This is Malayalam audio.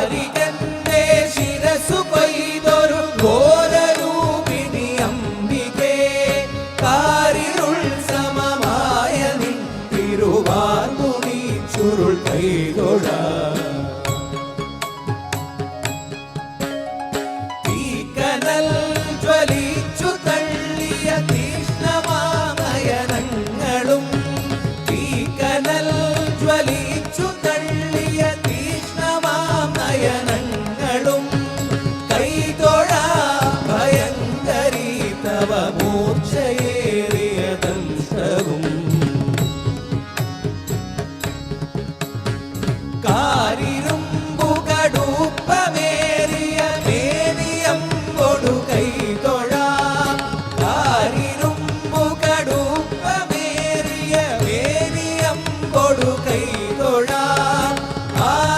വാരികന്റെ ശിരസു കൊയ്തൊരു ഘോരൂപിണി അംബികെ കാരിരുൾ സമമായ നിൻ തിരുവാർമുണി ചുരുൾ കൈതൊഴ തീക്കനൽ ജ്വലിച്ചു തള്ളിയ തീഷ്ണമാമയനങ്ങളും. തീക്കനൽ ജ്വലിച്ചു തള്ളിയ മൂർച്ചയേറിയതംശവും കാരിര